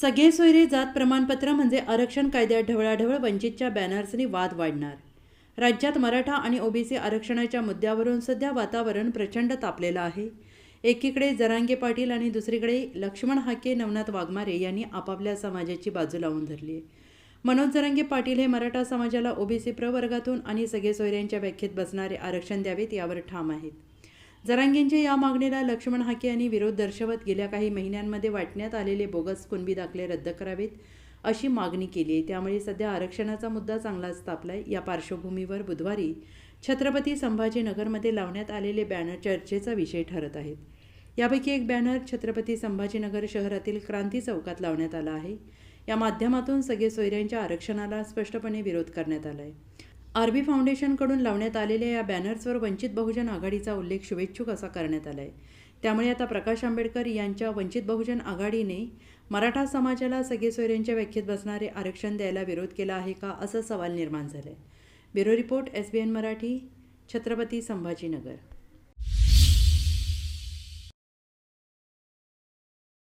सगळे सोयरे जात प्रमाणपत्र म्हणजे आरक्षण कायद्यात ढवळाढवळ वंचितच्या बॅनर्सनी वाद वाढणार. राज्यात मराठा आणि ओबीसी आरक्षणाच्या मुद्द्यावरून सध्या वातावरण प्रचंड तापलेलं आहे. एकीकडे जरांगे पाटील आणि दुसरीकडे लक्ष्मण हाके नवनाथ वाघमारे यांनी आपापल्या समाजाची बाजू लावून धरली आहे. मनोज जरांगे पाटील हे मराठा समाजाला ओबीसी प्रवर्गातून आणि सगळे सोयऱ्यांच्या व्याख्येत बसणारे आरक्षण द्यावेत यावर ठाम आहेत. जरांगेंच्या या मागणीला लक्ष्मण हाके यांनी विरोध दर्शवत गेल्या काही महिन्यांमध्ये वाटण्यात आलेले बोगस कुणबी दाखले रद्द करावेत अशी मागणी केली आहे. त्यामुळे सध्या आरक्षणाचा मुद्दा चांगलाच तापलाय. या पार्श्वभूमीवर बुधवारी छत्रपती संभाजीनगरमध्ये लावण्यात आलेले बॅनर चर्चेचा विषय ठरत आहेत. यापैकी एक बॅनर छत्रपती संभाजीनगर शहरातील क्रांती चौकात लावण्यात आला आहे. या माध्यमातून सगळे सोयऱ्यांच्या आरक्षणाला स्पष्टपणे विरोध करण्यात आला आहे आरबी फाउंडेशनकडून लावण्यात आलेल्या या बॅनर्सवर वंचित बहुजन आघाडीचा उल्लेख शुभेच्छुक असा करण्यात आला आहे त्यामुळे आता प्रकाश आंबेडकर यांच्या वंचित बहुजन आघाडीने मराठा समाजाला सगळे सोयऱ्यांच्या व्याख्येत बसणारे आरक्षण द्यायला विरोध केला आहे का असा सवाल निर्माण झाला आहे bureau report S B N Marathi Chhatrapati Sambhajinagar.